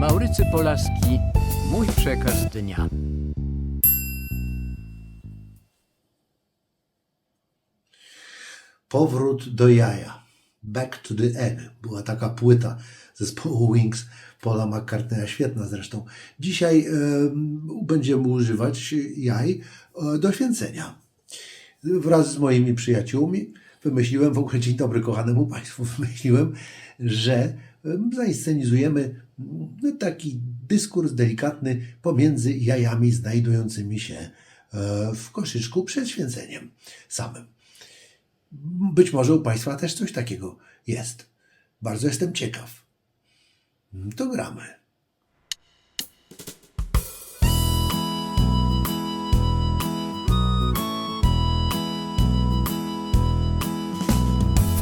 Maurycy Polaski, mój przekaz dnia. Powrót do jaja. Back to the egg. Była taka płyta zespołu Wings Paula McCartneya, świetna zresztą. Dzisiaj em, będziemy używać jaj e, do święcenia. Wraz z moimi przyjaciółmi wymyśliłem, w ogóle dzień dobry kochanemu Państwu, wymyśliłem, że em, zainscenizujemy mm, taki dyskurs delikatny pomiędzy jajami znajdującymi się e, w koszyczku przed święceniem samym. Być może u Państwa też coś takiego jest. Bardzo jestem ciekaw. To gramy.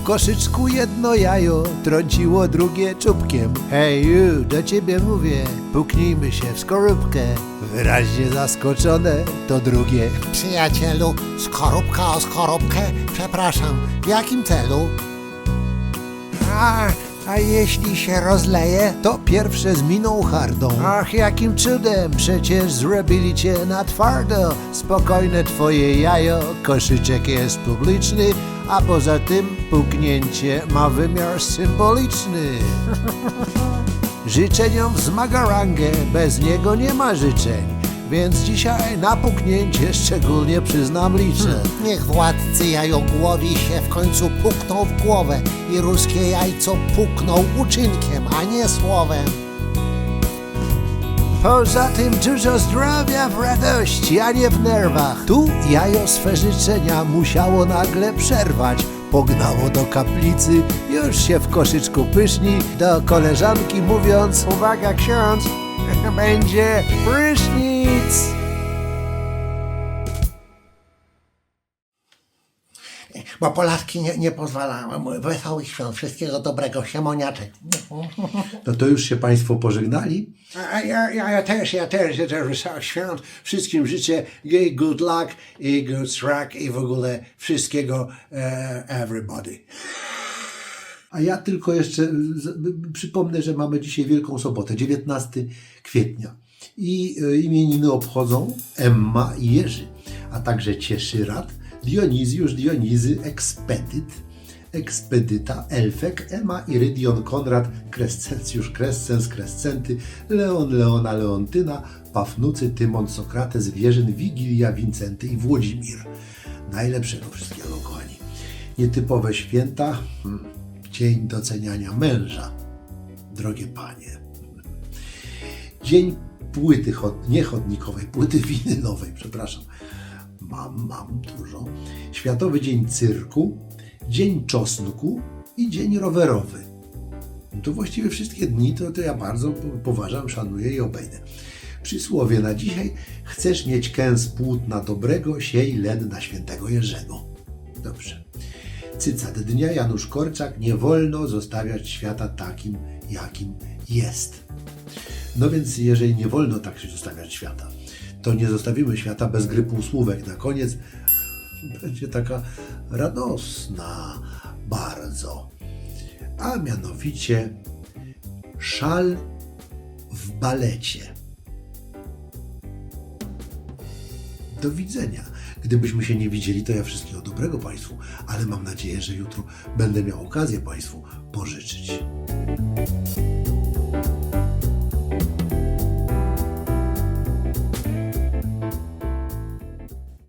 Koszyczku jedno jajo trąciło drugie czubkiem. Hej, you, do ciebie mówię, puknijmy się w skorupkę. Wyraźnie zaskoczone to drugie. Przyjacielu, skorupka o skorupkę? Przepraszam, w jakim celu? A, a jeśli się rozleje? To pierwsze z miną hardą. Ach, jakim cudem, przecież zrobili cię na twardo. Spokojne twoje jajo, koszyczek jest publiczny, a poza tym puknięcie ma wymiar symboliczny. Życzeniom wzmaga rangę, bez niego nie ma życzeń. Więc dzisiaj na puknięcie szczególnie przyznam liczę. Niech władcy jajogłowi się w końcu pukną w głowę i ruskie jajco pukną uczynkiem, a nie słowem. Poza tym dużo zdrowia w radości, a nie w nerwach. Tu jajo swe życzenia musiało nagle przerwać. Pognało do kaplicy, już się w koszyczku pyszni, do koleżanki mówiąc Uwaga ksiądz, będzie prysznic. Bo Polaski nie, nie pozwalają. Wesołych świąt, wszystkiego dobrego, siemoniaczek. No to już się Państwo pożegnali? A ja, ja, ja też, ja też, ja też wesołych świąt. Wszystkim życzę jej good luck i good struck i w ogóle wszystkiego e, everybody. A ja tylko jeszcze przypomnę, że mamy dzisiaj Wielką Sobotę, 19 kwietnia. I e, imieniny obchodzą Emma i Jerzy, a także Cieszyrat, Dionizjusz, Dionizy, Ekspedyt, Ekspedyta, Elfek, Ema, Irydion, Konrad, Krescencjusz, Krescens, Krescenty, Leon, Leona, Leontyna, Pafnucy, Tymon, Sokrates, Wierzyn, Wigilia, Wincenty i Włodzimir. Najlepszego wszystkiego, kochani. Nietypowe święta, hmm, dzień doceniania męża, drogie panie. Dzień płyty chod, nie chodnikowej, płyty winylowej, przepraszam. Mam, mam dużo. Światowy Dzień Cyrku, Dzień Czosnku i Dzień Rowerowy. To właściwie wszystkie dni to, to ja bardzo po- poważam, szanuję i obejdę. Przysłowie na dzisiaj. Chcesz mieć kęs płótna dobrego, siej len na świętego Jerzego. Dobrze. Cycat dnia Janusz Korczak. Nie wolno zostawiać świata takim, jakim jest. No więc jeżeli nie wolno tak się zostawiać świata, to nie zostawimy świata bez gry półsłówek. Na koniec będzie taka radosna bardzo. A mianowicie szal w balecie. Do widzenia. Gdybyśmy się nie widzieli, to ja wszystkiego dobrego Państwu, ale mam nadzieję, że jutro będę miał okazję Państwu pożyczyć.